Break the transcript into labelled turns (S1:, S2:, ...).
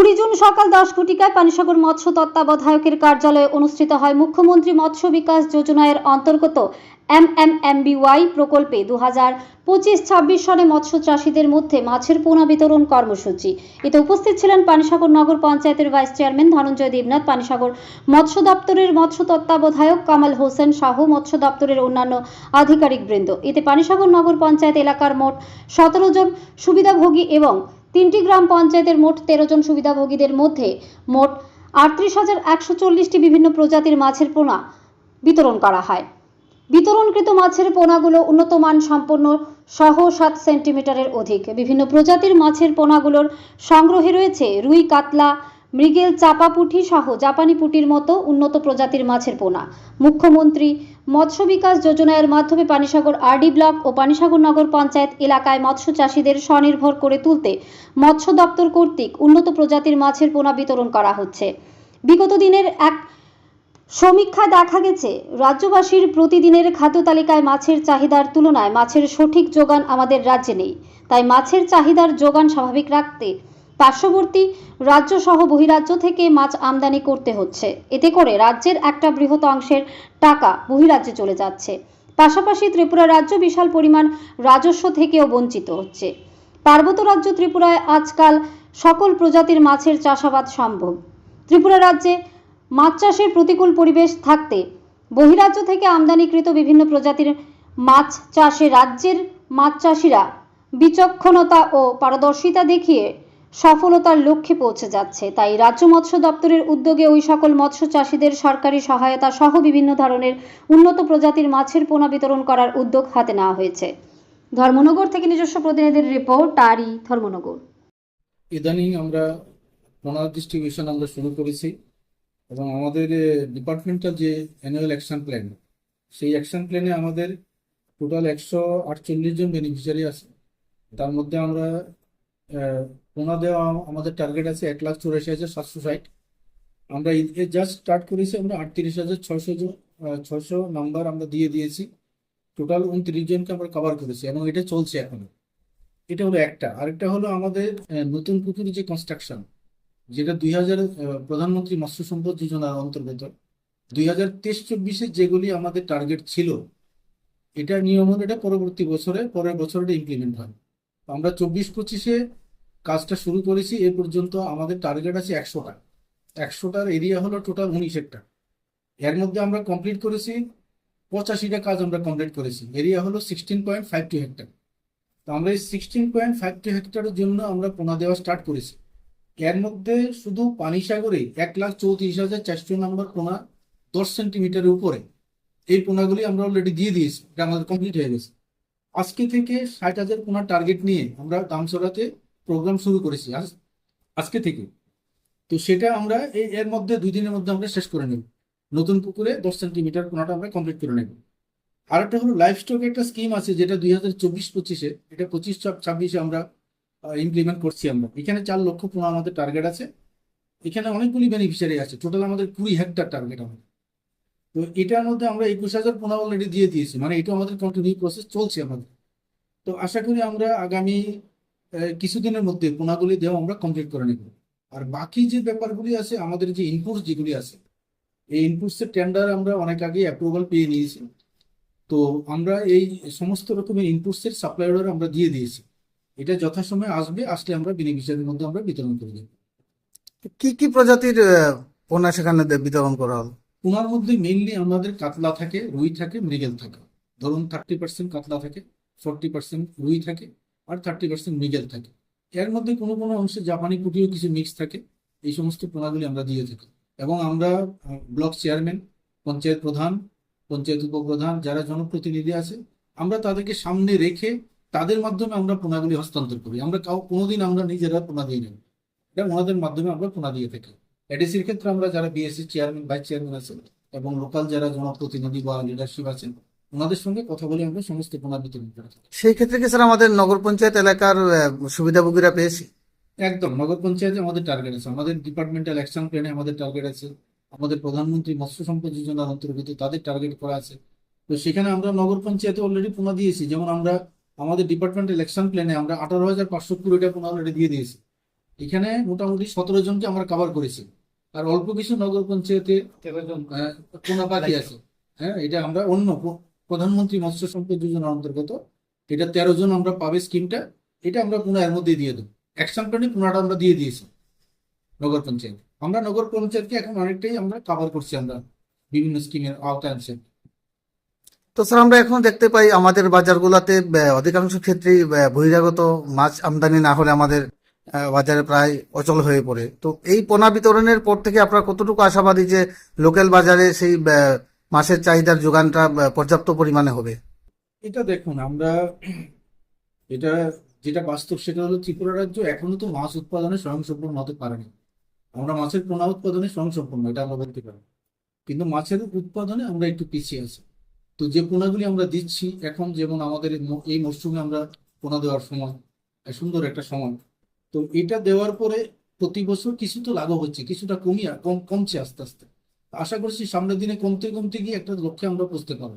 S1: কুড়ি জুন সকাল দশ ঘটিকায় পানিসাগর মৎস্য তত্ত্বাবধায়কের কার্যালয়ে অনুষ্ঠিত হয় মুখ্যমন্ত্রী মৎস্য বিকাশ যোজনার অন্তর্গত এম এম এম ওয়াই প্রকল্পে দু হাজার পঁচিশ ছাব্বিশ সনে মৎস্য চাষীদের মধ্যে মাছের পোনা বিতরণ কর্মসূচি। এতে উপস্থিত ছিলেন পানিসাগর নগর পঞ্চায়েতের ভাইস চেয়ারম্যান ধনঞ্জয় দেবনাথ, পানিসাগর মৎস্য দপ্তরের মৎস্য তত্ত্বাবধায়ক কামাল হোসেন শাহ, মৎস্য দপ্তরের অন্যান্য আধিকারিকবৃন্দ। এতে পানিসাগর নগর পঞ্চায়েত এলাকার মোট সতেরো জন সুবিধাভোগী এবং তিনটি গ্রাম পঞ্চায়েতের মোট তেরো জন সুবিধাভোগীদের মধ্যে মোট আটত্রিশ হাজার একশো চল্লিশটি বিভিন্ন প্রজাতির মাছের পোনা বিতরণ করা হয়। বিতরণকৃত মাছের পোনাগুলো উন্নত মান সম্পন্ন সহ সাত সেন্টিমিটারের অধিক। বিভিন্ন প্রজাতির মাছের পোনাগুলোর সংগ্রহে রয়েছে রুই, কাতলা মৃগেল চাপা সহ জাপানি পুঁটির মতো উন্নত প্রজাতির মাছের পোনা। মুখ্যমন্ত্রী মৎস্য বিকাশ যোজনার মাধ্যমে পানিসাগর আরডি ব্লক ও পানিসাগর নগর পঞ্চায়েত এলাকায় মৎস্য চাষীদের স্বনির্ভর করে তুলতে মৎস্য দপ্তর কর্তৃক উন্নত প্রজাতির মাছের পোনা বিতরণ করা হচ্ছে। বিগত দিনের এক সমীক্ষায় দেখা গেছে, রাজ্যবাসীর প্রতিদিনের খাদ্য তালিকায় মাছের চাহিদার তুলনায় মাছের সঠিক যোগান আমাদের রাজ্যে নেই। তাই মাছের চাহিদার যোগান স্বাভাবিক রাখতে পার্শ্ববর্তী রাজ্য সহ বহিরাজ্য থেকে মাছ আমদানি করতে হচ্ছে। এতে করে রাজ্যের একটা বৃহৎ অংশের টাকা বহিরাজ্যে চলে যাচ্ছে। পাশাপাশি ত্রিপুরা রাজ্য বিশাল পরিমাণ রাজস্ব থেকেও বঞ্চিত হচ্ছে। পার্বত্য রাজ্য ত্রিপুরায় আজকাল সকল প্রজাতির মাছের চাষাবাদ সম্ভব। ত্রিপুরা রাজ্যে মাছ চাষের প্রতিকূল পরিবেশ থাকতে বহিরাজ্য থেকে আমদানিকৃত বিভিন্ন প্রজাতির মাছ চাষে রাজ্যের মাছ চাষিরা বিচক্ষণতা ও পারদর্শিতা দেখিয়ে সফলতার লক্ষ্যে পৌঁছে যাচ্ছে। তাই রাজ্য মৎস্য দপ্তরের উদ্যোগে ওই সকল মৎস্য চাষিদের সরকারি সহায়তা সহ বিভিন্ন ধরনের উন্নত প্রজাতির মাছের পোনা বিতরণ করার উদ্যোগ হাতে নেওয়া হয়েছে। ধর্মনগর থেকে নিজস্ব প্রতিনিধির রিপোর্ট আরি ধর্মনগর।
S2: ইদানিং আমরা পোনা ডিস্ট্রিবিউশন আমরা শুরু করেছি এবং আমাদের ডিপার্টমেন্টাল যে অ্যানুয়াল অ্যাকশন প্ল্যান সেই অ্যাকশন প্ল্যানে আমাদের টোটাল একশো আটচল্লিশ জন বেনিফিশিয়ারি আছে। তার মধ্যে আমরা দেওয়া আমাদের টার্গেট আছে এক লাখ চুরাশি হাজার সাতশো ষাট। আমরা জাস্ট স্টার্ট করেছি আমরা আটত্রিশ হাজার ছশো ছয়শো নাম্বার আমরা দিয়ে দিয়েছি। টোটাল উনত্রিশ জনকে আমরা কভার করেছি এবং এটা চলছে এখনও। এটা হলো একটা। আরেকটা হলো আমাদের নতুন পুকুর যে কনস্ট্রাকশন যেটা দুই হাজার প্রধানমন্ত্রী মৎস্য সম্পদ যোজনার অন্তর্গত, দুই হাজার তেইশ চব্বিশে যেগুলি আমাদের টার্গেট ছিল, এটা নিয়ম হলো এটা পরবর্তী বছরে, পরের বছর এটা ইমপ্লিমেন্ট হয়। আমরা চব্বিশ পঁচিশে কাজটা শুরু করেছি, এ পর্যন্ত আমাদের টার্গেট আছে একশোটা। একশোটার এরিয়া হলো টোটাল উনিশ হেক্টর এর মধ্যে আমরা কমপ্লিট করেছি, পঁচাশিটা কাজ আমরা কমপ্লিট করেছি। এরিয়া হলো sixteen point five two hectare তো আমরা এই সিক্সটিন পয়েন্ট ফাইভ টু হেক্টরের জন্য আমরা পোনা দেওয়া স্টার্ট করেছি। এর মধ্যে শুধু পানিসাগরে এক লাখ চৌত্রিশ হাজার চারশো নম্বর পোনা দশ সেন্টিমিটারের উপরে। এই পোনাগুলি আমরা অলরেডি দিয়ে দিয়েছি এটা আমাদের কমপ্লিট হয়ে গেছে। আজকে থেকে ষাট হাজার পোনার টার্গেট নিয়ে আমরা দামসরাতে প্রোগ্রাম শুরু করেছি, আজ, আজকে থেকে। তো সেটা আমরা এই, এর মধ্যে দুই দিনের মধ্যে আমরা শেষ করে নেব। নতুন পুকুরে দশ সেন্টিমিটার পোনাটা আমরা কমপ্লিট করে নেব। আর একটা হলো লাইফ স্টক একটা স্কিম আছে যেটা দুই হাজার চব্বিশ পঁচিশে, এটা পঁচিশ ছাব্বিশে আমরা ইমপ্লিমেন্ট করছি আমরা। এখানে চার লক্ষ পোনা আমাদের টার্গেট আছে। এখানে অনেকগুলি বেনিফিশিয়ারি আছে। টোটাল আমাদের কুড়ি হেক্টর টার্গেট আমাদের। তো এটার মধ্যে আমরা একুশ হাজার পোনা অলরেডি দিয়ে দিয়েছি। মানে এটা আমাদের কন্টিনিউ প্রসেস চলছে আমাদের। তো আশা করি আমরা আগামী কিছুদিনের মধ্যে পোনাগুলি দেওয়া আমরা কমপ্লিট করে নেব। আর বাকি যে ব্যাপারগুলি আছে, আমাদের যে ইনপুটস যেগুলি আছে, এই ইনপুটসের টেন্ডার আমরা অনেক আগে অ্যাপ্রুভাল পেয়ে নিয়েছি। তো আমরা এই সমস্ত রকমের ইনপুটসের সাপ্লাই অর্ডার আমরা দিয়ে দিয়েছি। এটা যথাসময়ে আসবে, আসলে আমরা বেনিফিশিয়ারির মধ্যে আমরা বিতরণ করে দেবো।
S3: কি কি প্রজাতির পোনা সেখানে বিতরণ করা হলো?
S2: পোনার মধ্যে মেইনলি আমাদের কাতলা থাকে, রুই থাকে, মৃগেল থাকে। ধরুন থার্টি পার্সেন্ট কাতলা থাকে ফোরটি পার্সেন্ট রুই থাকে, আর থার্টি পার্সেন্ট মৃগেল থাকে। এর মধ্যে কোনো কোনো অংশে জাপানি পুঁটিও কিছু মিক্স থাকে, এই সমস্ত পোনাগুলি আমরা দিয়ে থাকি। এবং আমরা ব্লক চেয়ারম্যান, পঞ্চায়েত প্রধান, পঞ্চায়েত উপপ্রধান যারা জনপ্রতিনিধি আছে, আমরা তাদেরকে সামনে রেখে তাদের মাধ্যমে আমরা পোনাগুলি হস্তান্তর করি। আমরা কাউ, কোনোদিন আমরা নিজেরা পোনা দিয়ে না। এটা ওনাদের মাধ্যমে আমরা পোনা দিয়ে থাকি। এডিসির ক্ষেত্রে আমরা যারা বিএসসি চেয়ারম্যান ভাইস চেয়ারম্যান আছেন এবং লোকাল যারা জনপ্রতিনিধি বা লিডারশিপ আছেন ওনাদের সঙ্গে কথা বলে আমরা সমস্ত পোনা বিতরণ করে থাকি
S3: সেই ক্ষেত্রে কি স্যার আমাদের নগর পঞ্চায়েত এলাকার সুবিধাভোগীরা পেয়েছি?
S2: একদম নগর পঞ্চায়েতে আমাদের টার্গেট আছে। আমাদের ডিপার্টমেন্টাল অ্যাকশন প্ল্যানে আমাদের টার্গেট আছে। আমাদের প্রধানমন্ত্রী মৎস্য সম্পদ যোজনার অন্তর্গত তাদের টার্গেট করা আছে। তো সেখানে আমরা নগর পঞ্চায়েতে অলরেডি পোনা দিয়েছি। যেমন আমরা আমাদের ডিপার্টমেন্টাল অ্যাকশন প্ল্যানে আমরা আঠারো হাজার পাঁচশো কুড়িটা পোনা অলরেডি দিয়ে দিয়েছি। এখানে মোটামুটি সতেরো জনকে আমরা কভার করেছি। আর অল্প কিছু নগর পঞ্চায়েতে পোনা পাখি আছে। হ্যাঁ এটা আমরা অন্য প্রধানমন্ত্রী মৎস্য সম্পদ যোজনার অন্তর্গত। এটা তেরো জন আমরা পাবে স্কিমটা। এটা আমরা পুনঃ এর মধ্যে দিয়ে দেবো। অ্যাকশন প্ল্যানে পুনরাটা আমরা দিয়ে দিয়েছি নগর পঞ্চায়েত। আমরা নগর পঞ্চায়েতকে এখন অনেকটাই আমরা কভার করছি আমরা বিভিন্ন স্কিমের আওতায় আনছে।
S3: তো স্যার আমরা এখন দেখতে পাই আমাদের বাজারগুলোতে অধিকাংশ ক্ষেত্রেই বহিরাগত মাছ আমদানি না হলে আমাদের বাজারে প্রায় অচল হয়ে পড়ে। তো এই পোনা বিতরণের পর থেকে আপনারা কতটুকু আশাবাদী যে লোকাল বাজারে সেই মাছের চাহিদার যোগানটা পর্যাপ্ত পরিমাণে হবে?
S2: এটা দেখুন, আমরা এটা যেটা বাস্তব সেটা হলো ত্রিপুরা রাজ্য এখনও তো মাছ উৎপাদনে স্বয়ংসম্পূর্ণ হতে পারেনি। আমরা মাছের পোনা উৎপাদনে স্বয়ংসম্পূর্ণ, এটা আমরা বলতে পারি। কিন্তু মাছের উৎপাদনে আমরা একটু পিছিয়ে আছি। তো যে পোনাগুলি আমরা দিচ্ছি, এখন যেমন আমাদের এই মরশুমে আমরা পোনা দেওয়ার সময় সুন্দর একটা সময় তো এটা দেওয়ার পরে প্রতি বছর কিছু তো লাঘব হচ্ছে, কিছুটা কমিয়ে কম, কমছে আস্তে আস্তে। আশা করছি সামনের দিনে কমতে কমতে গিয়ে একটা লক্ষ্যে আমরা পৌঁছতে পারব।